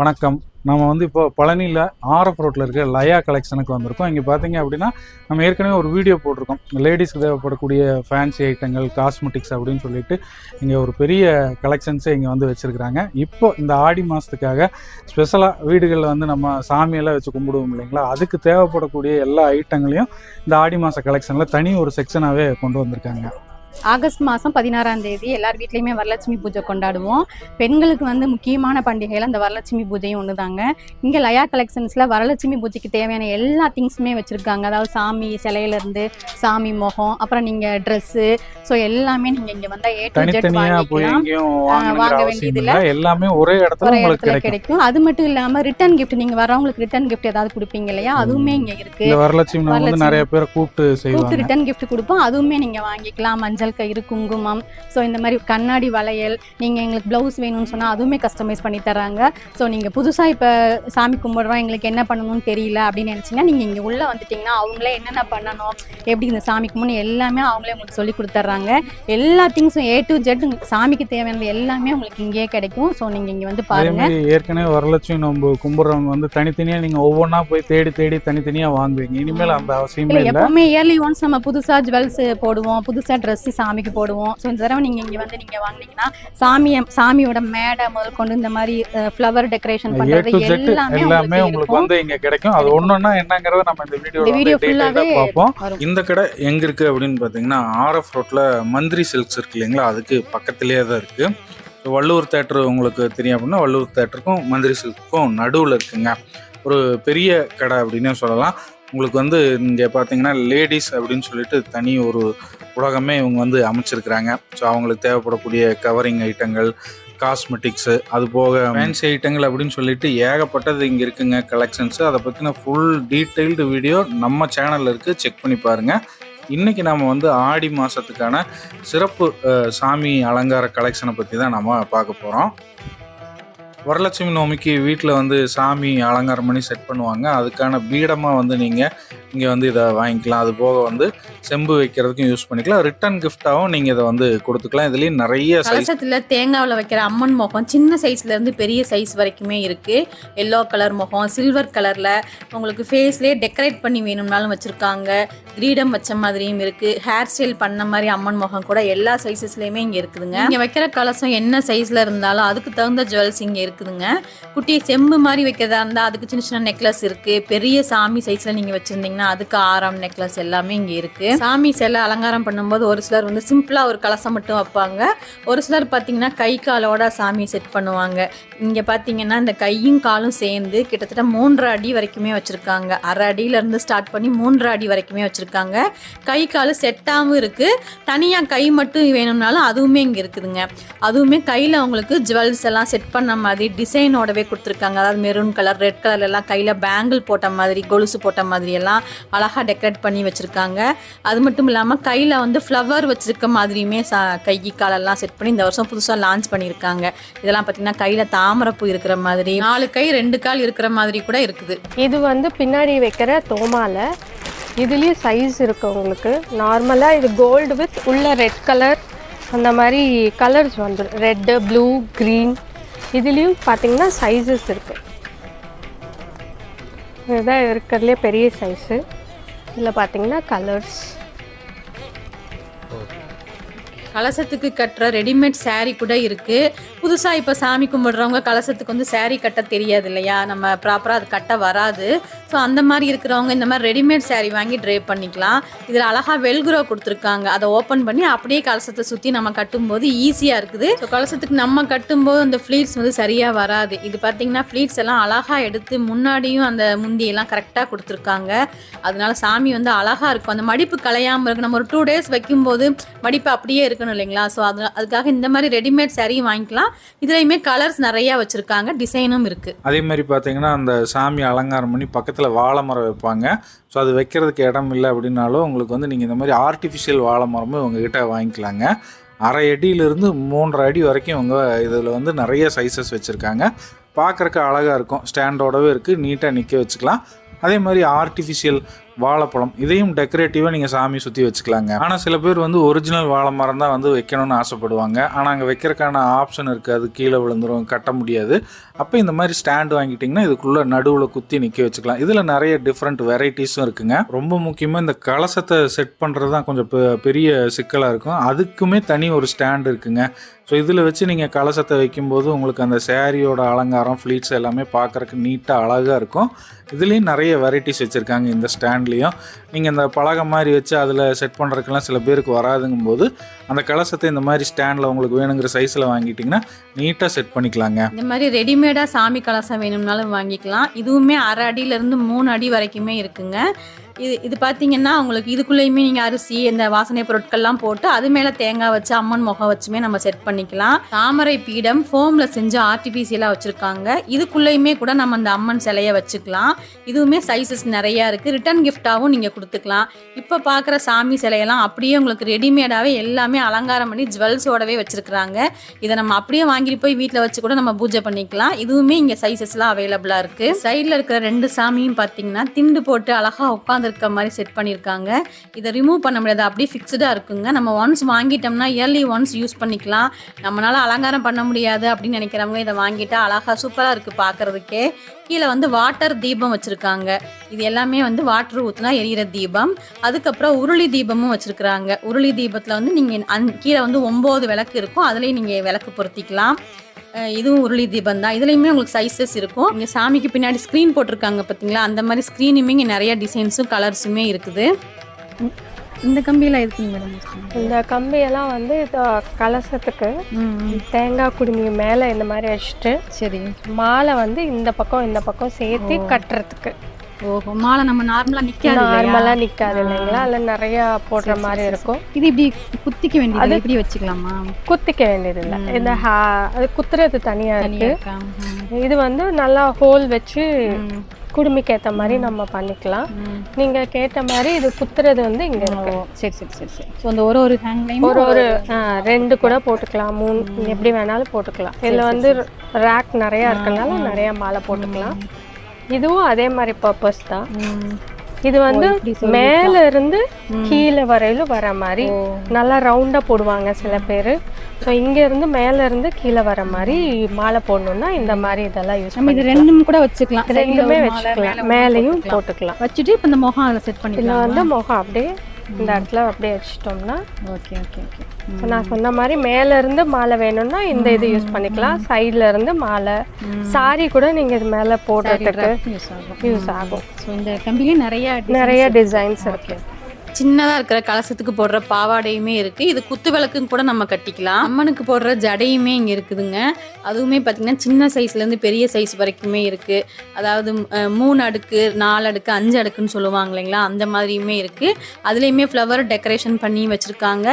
வணக்கம். நம்ம வந்து இப்போ பழனியில் ஆர்எஃப் ரோட்டில் இருக்க லயா கலெக்ஷனுக்கு வந்திருக்கோம். இங்கே பார்த்தீங்க அப்படின்னா நம்ம ஏற்கனவே ஒரு வீடியோ போட்டிருக்கோம். லேடிஸ்க்கு தேவைப்படக்கூடிய ஃபேன்சி ஐட்டங்கள் காஸ்மெட்டிக்ஸ் அப்படின்னு சொல்லிட்டு இங்கே ஒரு பெரிய கலெக்ஷன்ஸே இங்கே வந்து வச்சுருக்குறாங்க. இப்போ இந்த ஆடி மாதத்துக்காக ஸ்பெஷலாக வீடுகளில் வந்து நம்ம சாமியெல்லாம் வச்சு கும்பிடுவோம் இல்லைங்களா? அதுக்கு தேவைப்படக்கூடிய எல்லா ஐட்டங்களையும் இந்த ஆடி மாத கலெக்ஷனில் தனி ஒரு செக்ஷனாகவே கொண்டு வந்திருக்காங்க. ஆகஸ்ட் மாதம் பதினாறாம் தேதி எல்லார் வீட்லேயுமே வரலட்சுமி பூஜை கொண்டாடுவோம். பெண்களுக்கு வந்து முக்கியமான பண்டிகையில் அந்த வரலட்சுமி பூஜையும் ஒன்று தாங்க இங்கே லயா கலெக்ஷன்ஸில் வரலட்சுமி பூஜைக்கு தேவையான எல்லா திங்ஸுமே வச்சுருக்காங்க. அதாவது சாமி சிலையிலேருந்து சாமி முகம் அப்புறம் நீங்கள் ட்ரெஸ்ஸு ஸோ எல்லாமே நீங்கள் இங்கே வந்தால் ஏ டு ஜெட் வாங்கிக்கலாம். வாங்க வாங்க வேண்டியது வேண்டியதில்ல. எல்லாமே ஒரே இடத்துல ஒரு இடத்துல கிடைக்கும். அது மட்டும் இல்லாமல் ரிட்டர்ன் கிஃப்ட் நீங்கள் வரவங்களுக்கு ரிட்டர்ன் கிஃப்ட் ஏதாவது கொடுப்பீங்க இல்லையா? அதுவுமே இங்கே இருக்குது வரலட்சுமி. நிறைய பேரை கூப்பிட்டு கூப்பிட்டு ரிட்டர்ன் gift கொடுப்போம். அதுவுமே நீங்கள் வாங்கிக்கலாம். மஞ்சள் கயிறு குங்குமம். ஸோ இந்த மாதிரி கண்ணாடி வளையல் நீங்கள் எங்களுக்கு ப்ளவுஸ் வேணும்னு சொன்னால் அதுவுமே கஸ்டமைஸ் பண்ணி தராங்க ஸோ நீங்கள் புதுசாக இப்போ சாமி கும்பிடுறோம் எங்களுக்கு என்ன பண்ணணும்னு தெரியல அப்படின்னு நினச்சிங்கன்னா நீங்கள் இங்கே உள்ளே வந்துட்டிங்கன்னா அவங்களே என்னென்ன பண்ணணும் எப்படி இந்த சாமி கும்பிடணும் எல்லாமே அவங்களே உங்களுக்கு சொல்லி கொடுத்துட்றாங்க. எல்லா திங்ஸும் ஏ டு ஜெட் சாமிக்கு தேவையானது எல்லாமே உங்களுக்கு இங்கேயே கிடைக்கும். ஸோ நீங்கள் இங்கே வந்து பாருங்கள் ஏற்கனவே வரலட்சுமி நோம்பு கும்பிட்றவங்க வந்து தனித்தனியா நீங்க ஒவ்வொன்றா போய் தேடி தேடி தனித்தனியா வாங்குவீங்க. இனிமேல் அந்த அவசியமே இல்லை எப்பவுமே இயர்லி ஒன்ஸ் நம்ம புதுசா ஜுவல்ஸ் போடுவோம் புதுசா சாமிக்கு போடுவோம். ஸோ இந்த தடவை நீங்க இங்க வந்து நீங்க வாங்குனீங்கன்னா சாமிய சாமியோட மேடை முதல் கொண்டு இந்த மாதிரி ஃப்ளவர் டெக்கரேஷன் ஜெட் எல்லாமே எல்லாமே உங்களுக்கு வந்து இங்க கிடைக்கும். அது ஒன்னொன்னா என்னங்கறத நம்ம இந்த வீடியோ வீடியோ ஃபுல்லாவே பார்ப்போம். இந்த கடை எங்க இருக்கு அப்படின்னு பாத்தீங்கன்னா ஆர்எஃப் ரோட்ல மந்திரி சில்க்ஸ் இருக்கு இல்லைங்களா? அதுக்கு பக்கத்திலேயே தான் இருக்கு. வள்ளூர் தேட்டர் உங்களுக்கு தெரியும் அப்படின்னா வள்ளூர் தேட்டருக்கும் மந்திரி சில்க்குக்கும் நடுவில் இருக்குங்க. ஒரு பெரிய கடை அப்படின்னே சொல்லலாம். உங்களுக்கு வந்து இங்கே பார்த்தீங்கன்னா லேடிஸ் அப்படின்னு சொல்லிட்டு தனி ஒரு உலகமே இவங்க வந்து அமைச்சிருக்கிறாங்க. ஸோ அவங்களுக்கு தேவைப்படக்கூடிய கவரிங் ஐட்டங்கள் காஸ்மெட்டிக்ஸு அது போக ஃபேன்சி ஐட்டங்கள் அப்படின்னு சொல்லிட்டு ஏகப்பட்டது இங்கே இருக்குங்க கலெக்ஷன்ஸு அதை பற்றின ஃபுல் டீட்டெயில்டு வீடியோ நம்ம சேனலில் இருக்குது செக் பண்ணி பாருங்கள் இன்றைக்கி நம்ம வந்து ஆடி மாதத்துக்கான சிறப்பு சாமி அலங்கார கலெக்ஷனை பற்றி தான் நம்ம பார்க்க போகிறோம் வரலட்சுமி நோமிக்கு வீட்டில் வந்து சாமி அலங்காரம் பண்ணி செட் பண்ணுவாங்க. அதுக்கான பீடமாக வந்து நீங்கள் இங்கே வந்து இதை வாங்கிக்கலாம். அது போக வந்து செம்பு வைக்கிறதுக்கும் யூஸ் பண்ணிக்கலாம். ரிட்டர்ன் கிஃப்டாகவும் நீங்கள் இதை வந்து கொடுத்துக்கலாம். இதுலேயும் நிறைய கலசத்தில் தேங்காவில் வைக்கிற அம்மன் முகம் சின்ன சைஸ்லேருந்து பெரிய சைஸ் வரைக்குமே இருக்குது எல்லோ கலர் முகம் சில்வர் கலரில் உங்களுக்கு ஃபேஸ்லேயே டெக்கரேட் பண்ணி வேணும்னாலும் வச்சுருக்காங்க. கிரீடம் வச்ச மாதிரியும் இருக்குது ஹேர் ஸ்டைல் பண்ண மாதிரி அம்மன் முகம் கூட எல்லா சைஸஸ்லேயுமே இங்கே இருக்குதுங்க. இங்கே வைக்கிற கலசம் என்ன சைஸில் இருந்தாலும் அதுக்கு தகுந்த ஜுவல்ஸ் இங்கே இருக்குதுங்க. குட்டி செம்பு மாதிரி வைக்கிறதா இருந்தால் அதுக்கு சின்ன சின்ன நெக்லஸ் இருக்குது பெரிய சாமி சைஸில் நீங்கள் வச்சிருந்தீங்கன்னா அதுக்கு ஆறாம் நெக்லஸ் எல்லாமே இங்கே இருக்குது சாமி சிலை அலங்காரம் பண்ணும்போது ஒரு சிலர் வந்து சிம்பிளாக ஒரு கலசம் மட்டும் வைப்பாங்க. ஒரு சிலர் பார்த்தீங்கன்னா கை காலோட சாமியை செட் பண்ணுவாங்க. இங்கே பார்த்தீங்கன்னா இந்த கையும் காலும் சேர்ந்து கிட்டத்தட்ட மூன்றரை அடி வரைக்குமே வச்சுருக்காங்க. அரை அடியிலேருந்து ஸ்டார்ட் பண்ணி மூன்றரை அடி வரைக்குமே வச்சுருக்காங்க. கை கால் செட்டாகவும் இருக்குது தனியாக கை மட்டும் வேணும்னாலும் அதுவுமே இங்கே இருக்குதுங்க. அதுவுமே கையில் அவங்களுக்கு ஜுவல்ஸ் எல்லாம் செட் பண்ண மாதிரி டிசைனோடவே கொடுத்துருக்காங்க. அதாவது மெரூன் கலர் ரெட் கலர் எல்லாம் கையில் பேங்கிள் போட்ட மாதிரி கொலுசு போட்ட மாதிரி எல்லாம் அழகாக டெக்கரேட் பண்ணி வச்சுருக்காங்க. அது மட்டும் இல்லாமல் கையில் வந்து ஃப்ளவர் வச்சுருக்க மாதிரியுமே சா கை காலெல்லாம் செட் பண்ணி இந்த வருஷம் புதுசாக லான்ச் பண்ணியிருக்காங்க. இதெல்லாம் பார்த்தீங்கன்னா கையில் தாமரைப்பூ இருக்கிற மாதிரி நாலு கை ரெண்டு கால் இருக்கிற மாதிரி கூட இருக்குது. இது வந்து பின்னாடி வைக்கிற தோமாலை இதுலேயும் சைஸ் இருக்கு உங்களுக்கு. நார்மலாக இது கோல்டு வித் உள்ள ரெட் கலர் அந்த மாதிரி கலர்ஸ் வந்துடும் ரெட்டு ப்ளூ க்ரீன் இதுலேயும் பார்த்தீங்கன்னா சைஸஸ் இருக்குது இதுதான் இருக்கிறதுலே பெரிய சைஸு இதில் பார்த்தீங்கன்னா கலர்ஸ் கலசத்துக்கு கட்டுற ரெடிமேட் சேரீ கூட இருக்குது புதுசாக இப்போ சாமி கும்பிடுறவங்க கலசத்துக்கு வந்து saree கட்ட தெரியாது இல்லையா? நம்ம ப்ராப்பராக அது கட்ட வராது. ஸோ அந்த மாதிரி இருக்கிறவங்க இந்த மாதிரி ரெடிமேட் சேரீ வாங்கி ட்ரே பண்ணிக்கலாம். இதில் அழகாக வெல்குரோ கொடுத்துருக்காங்க. அதை ஓப்பன் பண்ணி அப்படியே கலசத்தை சுற்றி நம்ம கட்டும்போது ஈஸியாக இருக்குது. ஸோ கலசத்துக்கு நம்ம கட்டும்போது அந்த ஃப்ளீட்ஸ் வந்து சரியாக வராது. இது பார்த்தீங்கன்னா ஃப்ளீட்ஸ் எல்லாம் அழகாக எடுத்து முன்னாடியும் அந்த முந்தியெல்லாம் கரெக்டாக கொடுத்துருக்காங்க. அதனால சாமி வந்து அழகாக இருக்கும். அந்த மடிப்பு கலையாமல் இருக்கு நம்ம ஒரு டூ டேஸ் வைக்கும்போது மடிப்பு அப்படியே இருக்கணும் இல்லைங்களா? ஸோ அது அதுக்காக இந்த மாதிரி ரெடிமேட் சேரீ வாங்கிக்கலாம். இதுலையுமே கலர்ஸ் நிறையா வச்சுருக்காங்க. டிசைனும் இருக்குது அதே மாதிரி பார்த்தீங்கன்னா அந்த சாமி அலங்காரம் பண்ணி பக்கத்தில் வாழை மரம் வைப்பாங்க. ஸோ அது வைக்கிறதுக்கு இடம் இல்லை அப்படின்னாலும் உங்களுக்கு வந்து நீங்கள் இந்த மாதிரி ஆர்டிஃபிஷியல் வாழை மரமும் உங்ககிட்ட வாங்கிக்கலாங்க. அரை அடியிலிருந்து மூன்றரை அடி வரைக்கும் இவங்க இதில் வந்து நிறைய சைஸஸ் வச்சுருக்காங்க. பார்க்குறக்கு அழகாக இருக்கும். ஸ்டாண்டோடவே இருக்குது நீட்டாக நிற்க வச்சுக்கலாம். அதே மாதிரி ஆர்டிஃபிஷியல் வாழைப்பழம். இதையும் டெக்கரேட்டிவாக நீங்கள் சாமி சுற்றி வச்சுக்கலாங்க. ஆனால் சில பேர் வந்து ஒரிஜினல் வாழை மரம் தான் வந்து வைக்கணும்னு ஆசைப்படுவாங்க. ஆனால் அங்கே வைக்கிறதுக்கான ஆப்ஷன் இருக்காது. கீழே விழுந்துரும் கட்ட முடியாது. அப்போ இந்த மாதிரி ஸ்டாண்ட் வாங்கிட்டிங்கன்னா இதுக்குள்ளே நடுவில் குத்தி நிற்க வச்சுக்கலாம். இதில் நிறைய டிஃப்ரெண்ட் வெரைட்டிஸும் இருக்குங்க. ரொம்ப முக்கியமாக இந்த கலசத்தை செட் பண்ணுறது தான் கொஞ்சம் பெ- பெரிய சிக்கலாக இருக்கும். அதுக்குமே தனி ஒரு ஸ்டாண்ட் இருக்குங்க. ஸோ இதில் வச்சு நீங்கள் கலசத்தை வைக்கும்போது உங்களுக்கு அந்த சேரீயோட அலங்காரம் ஃப்ளீட்ஸ் எல்லாமே பார்க்குறக்கு நீட்டாக அழகாக இருக்கும். இதுலேயும் நிறைய வெரைட்டிஸ் வச்சுருக்காங்க இந்த ஸ்டாண்ட்லேயும். நீங்கள் இந்த பலகை மாதிரி வச்சு அதில் செட் பண்ணுறதுக்கெல்லாம் சில பேருக்கு வராதுங்கும் போது அந்த கலசத்தை இந்த மாதிரி ஸ்டாண்டில் உங்களுக்கு வேணுங்கிற சைஸில் வாங்கிட்டிங்கன்னா நீட்டாக செட் பண்ணிக்கலாங்க. இந்த மாதிரி ரெடிமேடாக சாமி கலசம் வேணும்னாலும் வாங்கிக்கலாம். இதுவுமே அரை அடியிலேருந்து மூணு அடி வரைக்குமே இருக்குங்க. இது இது பார்த்தீங்கன்னா உங்களுக்கு இதுக்குள்ளேயுமே நீங்கள் அரிசி இந்த வாசனை பொருட்கள்லாம் போட்டு அது மேலே தேங்காய் வச்சு அம்மன் முகம் வச்சுமே நம்ம செட் பண்ணிக்கலாம். தாமரை பீடம் ஃபோமில் செஞ்சு ஆர்டிஃபிஷியலாக வச்சுருக்காங்க. இதுக்குள்ளேயுமே கூட நம்ம அந்த அம்மன் சிலையை வச்சுக்கலாம். இதுவுமே சைஸஸ் நிறையா இருக்குது ரிட்டன் கிஃப்டாகவும் நீங்கள் கொடுத்துக்கலாம். இப்போ பார்க்குற சாமி சிலையெல்லாம் அப்படியே உங்களுக்கு ரெடிமேடாகவே எல்லாமே அலங்காரம் பண்ணி ஜுவல்ஸோடவே வச்சுருக்குறாங்க. இதை நம்ம அப்படியே வாங்கிட்டு போய் வீட்டில் வச்சு கூட நம்ம பூஜை பண்ணிக்கலாம். இதுவுமே இங்கே சைஸஸ்லாம் அவைலபிளாக இருக்குது சைடில் இருக்கிற ரெண்டு சாமியும் பார்த்தீங்கன்னா திண்டு போட்டு அழகாக உட்காந்து உட்காந்துருக்க மாதிரி செட் பண்ணியிருக்காங்க. இதை ரிமூவ் பண்ண முடியாது. அப்படியே ஃபிக்ஸ்டாக இருக்குங்க. நம்ம ஒன்ஸ் வாங்கிட்டோம்னா இயர்லி ஒன்ஸ் யூஸ் பண்ணிக்கலாம். நம்மளால் அலங்காரம் பண்ண முடியாது அப்படின்னு நினைக்கிறவங்க இதை வாங்கிட்டா அழகாக சூப்பராக இருக்குது பார்க்குறதுக்கே. கீழே வந்து வாட்டர் தீபம் வச்சுருக்காங்க. இது எல்லாமே வந்து வாட்டர் ஊற்றுனா எரியிற தீபம். அதுக்கப்புறம் உருளி தீபமும் வச்சுருக்குறாங்க. உருளி தீபத்தில் வந்து நீங்கள் அந் கீழே வந்து ஒம்பது விளக்கு இருக்கும். அதுலேயும் நீங்கள் விளக்கு பொருத்திக்கலாம். இதுவும் உருளி தீபம் தான் இதுலேயுமே உங்களுக்கு சைஸஸ் இருக்கும். இங்கே சாமிக்கு பின்னாடி ஸ்க்ரீன் போட்டிருக்காங்க பார்த்தீங்களா அந்த மாதிரி ஸ்க்ரீனுமே இங்கே நிறைய டிசைன்ஸும் கலர்ஸுமே இருக்குது. இந்த கம்பியெல்லாம் இருக்குங்க மேடம் இந்த கம்பியெல்லாம் வந்து கலசத்துக்கு தேங்காய் குடுமி மேலே இந்த மாதிரி வச்சுட்டு சரி. மாலை வந்து இந்த பக்கம் இந்த பக்கம் சேர்த்து. கட்டுறதுக்கு. ஓஹோ மாலை நம்ம நார்மலாக நிற்காது நார்மலாக நிற்காது இல்லைங்களா? அதில் நிறையா போடுற மாதிரி இருக்கும். இது இப்படி குத்திக்க வேண்டியது? அது- இப்படி வச்சுக்கலாமா? குத்திக்க வேண்டியது இல்லை. இந்த ஹா அது குத்துறது தனியாக தனியா இருக்கு. இது வந்து நல்லா ஹோல் வச்சு. குடுமிக்கு ஏற்ற மாதிரி நம்ம பண்ணிக்கலாம். ம். நீங்கள் கேட்ட மாதிரி இது குத்துறது வந்து இங்கே இருக்கு. சரி சரி சரி சரி. ஸோ அந்த ஒரு ஒரு ஹேங்லையும் ஒரு ஒரு ரெண்டு கூட போட்டுக்கலாம். மூணு எப்படி வேணாலும் போட்டுக்கலாம். இதில் வந்து ரேக் நிறையா இருக்கனால நிறைய மாலை போட்டுக்கலாம். இதுவும் அதே மாதிரி பர்பஸ் தான். இது வந்து மேல இருந்து கீழே வரையிலும் வர மாதிரி நல்லா ரவுண்டா போடுவாங்க சில பேர். ஸோ இங்க இருந்து மேல இருந்து கீழே வர மாதிரி மாலை போடணும்னா இந்த மாதிரி இதெல்லாம் யூஸ் நம்ம இது ரெண்டும் கூட வச்சுக்கலாம். ரெண்டுமே வச்சுக்கலாம். மேலேயும் போட்டுக்கலாம். வச்சுட்டு இப்போ இந்த முகம் அதில் செட் பண்ணிக்கலாம். வந்து முகம் அப்படியே இந்த இடத்துல அப்படியே வச்சுட்டோம்னா ஓகே ஓகே ஓகே. இப்ப நான் சொன்ன மாதிரி மேல இருந்து மாலை வேணும்னா இந்த இது யூஸ் பண்ணிக்கலாம். சைடுல இருந்து மாலை. சாரி கூட நீங்க இது மேல போடுறதுக்கு யூஸ் ஆகும். யூஸ் ஆகும். ஸோ இந்த கம்பிலையும் நிறைய நிறைய. டிசைன்ஸ் இருக்கு. சின்னதாக இருக்கிற கலசத்துக்கு போடுற பாவாடையுமே இருக்குது இது குத்து விளக்குன்னு கூட நம்ம கட்டிக்கலாம். அம்மனுக்கு போடுற ஜடையுமே இங்கே இருக்குதுங்க. அதுவுமே பார்த்திங்கன்னா சின்ன சைஸ்லேருந்து பெரிய சைஸ் வரைக்குமே இருக்குது அதாவது மூணு அடுக்கு நாலு அடுக்கு அஞ்சு அடுக்குன்னு சொல்லுவாங்க இல்லைங்களா? அந்த மாதிரியுமே இருக்குது அதுலேயுமே ஃப்ளவர் டெக்கரேஷன் பண்ணி வச்சுருக்காங்க.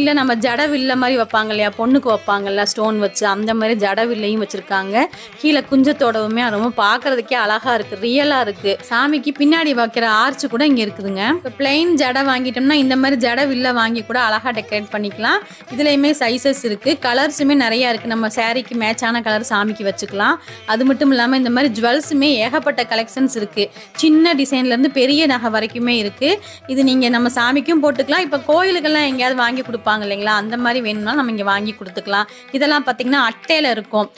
இல்லை நம்ம ஜடை வில்ல மாதிரி வைப்பாங்க இல்லையா? பொண்ணுக்கு வைப்பாங்கல்ல ஸ்டோன் வச்சு அந்த மாதிரி ஜடை வில்லையும் வச்சுருக்காங்க. கீழே குஞ்சத்தோடவுமே ரொம்ப பார்க்கறதுக்கே அழகா இருக்கு ரியலா இருக்கு. சாமிக்கு பின்னாடி வைக்கிற ஆர்ச்சு கூட இங்க இருக்குதுங்க. இப்போ பிளெயின் ஜடை வாங்கிட்டோம்னா இந்த மாதிரி ஜட வில்ல வாங்கி கூட அழகாக டெக்கரேட் பண்ணிக்கலாம். இதுலேயுமே சைசஸ் இருக்குது கலர்ஸுமே நிறையா இருக்குது நம்ம சேரீக்கு மேட்சான கலர் சாமிக்கு வச்சுக்கலாம். அது மட்டும் இல்லாமல் இந்த மாதிரி ஜுவல்ஸுமே ஏகப்பட்ட கலெக்ஷன்ஸ் இருக்குது சின்ன டிசைன்லேருந்து பெரிய நகை வரைக்குமே இருக்குது இது நீங்கள் நம்ம சாமிக்கும் போட்டுக்கலாம். இப்போ கோயிலுக்கெல்லாம் எங்கேயாவது வாங்கி கொடுப்பாங்க இல்லைங்களா? அந்த மாதிரி வேணும்னா நம்ம இங்கே வாங்கி கொடுத்துக்கலாம். இதெல்லாம் பார்த்தீங்கன்னா அட்டையில இருக்கும்.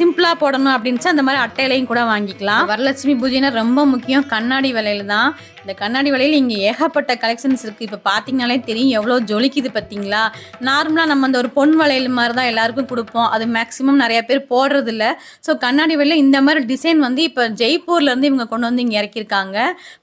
சிம்பிளாக போடணும் அப்படின்ச்சா அந்த மாதிரி அட்டையிலையும் கூட வாங்கிக்கலாம். வரலட்சுமி பூஜைனா ரொம்ப முக்கியம். கண்ணாடி வளையல் தான். இந்த கண்ணாடி விலையில் இங்கே ஏகப்பட்ட கலெக்ஷன் கலெக்ஷன்ஸ் இருக்குது இப்போ பார்த்தீங்கனாலே தெரியும் எவ்வளோ ஜொலிக்குது பார்த்தீங்களா நார்மலாக நம்ம அந்த ஒரு பொன் வளையல் மாதிரி தான் எல்லாருக்கும் கொடுப்போம். அது மேக்ஸிமம் நிறையா பேர் போடுறதில்ல. ஸோ கண்ணாடி வழியில் இந்த மாதிரி டிசைன் வந்து இப்போ ஜெய்ப்பூர்லேருந்து இவங்க கொண்டு வந்து இங்கே இறக்கியிருக்காங்க.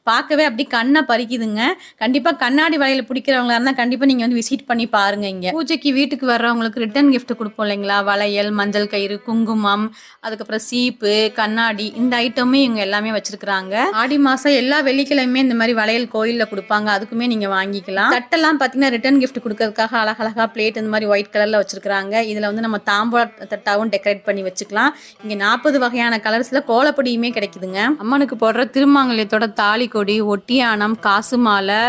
பார்க்கவே அப்படி கண்ணை பறிக்குதுங்க. கண்டிப்பாக கண்ணாடி வளையல் பிடிக்கிறவங்களா இருந்தால் கண்டிப்பாக நீங்கள் வந்து விசிட் பண்ணி பாருங்கள் இங்கே. பூஜைக்கு வீட்டுக்கு வர்றவங்களுக்கு ரிட்டர்ன் கிஃப்ட் கொடுப்போம் இல்லைங்களா? வளையல் மஞ்சள் கயிறு குங்குமம் அதுக்கப்புறம் சீப்பு கண்ணாடி இந்த ஐட்டமே இவங்க எல்லாமே வச்சுருக்குறாங்க. ஆடி மாதம் எல்லா வெள்ளிக்கிழமையுமே இந்த மாதிரி வளையல் கோயிலில் கொடுப்பாங்க. அதுக்குமே நீங்க வாங்கிக்கலாம். தட்டெல்லாம் பாத்தீங்கன்னா ரிட்டர்ன் gift கொடுக்கறதுக்காக அழகழகா பிளேட் இந்த மாதிரி ஒயிட் கலர்ல வச்சிருக்காங்க இதுல வந்து நம்ம தாம்பூல தட்டாவும் டெக்கரேட் பண்ணி வச்சுக்கலாம். இங்க நாற்பது வகையான கலர்ஸ்ல கோலப்பொடியுமே கிடைக்குதுங்க. அம்மனுக்கு போடுற திருமாங்கல்யத்தோட தாலி கொடி ஒட்டியானம் காசு மாலை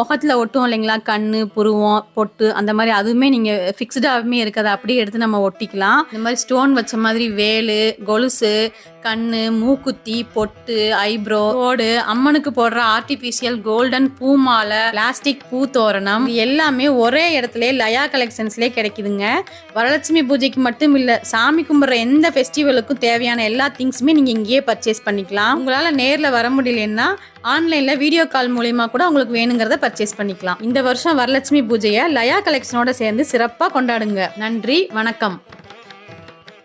முகத்துல ஒட்டும் இல்லைங்களா? கண்ணு புருவம் பொட்டு அந்த மாதிரி அதுவுமே நீங்க ஃபிக்ஸ்டாகவே இருக்கிறத அப்படியே எடுத்து நம்ம ஒட்டிக்கலாம். இந்த மாதிரி ஸ்டோன் வச்ச மாதிரி வேலு கொலுசு கண்ணு மூக்குத்தி பொட்டு ஐப்ரோ தோடு அம்மனுக்கு போடுற ஆர்டிபிஷியல் கோல்டன் பூ மாலை பிளாஸ்டிக் பூ தோரணம் எல்லாமே ஒரே இடத்துல லயா கலெக்ஷன்ஸ்லேயே கிடைக்குதுங்க. வரலட்சுமி பூஜைக்கு மட்டும் இல்லை சாமி கும்பிட்ற எந்த ஃபெஸ்டிவலுக்கும் தேவையான எல்லா திங்ஸுமே நீங்கள் இங்கேயே பர்ச்சேஸ் பண்ணிக்கலாம். உங்களால் நேரில் வர முடியலன்னா ஆன்லைனில் வீடியோ கால் மூலியமா கூட உங்களுக்கு வேணுங்கிறத பர்ச்சேஸ் பண்ணிக்கலாம். இந்த வருஷம் வரலட்சுமி பூஜையை லயா கலெக்ஷனோட சேர்ந்து சிறப்பாக கொண்டாடுங்க. நன்றி வணக்கம்.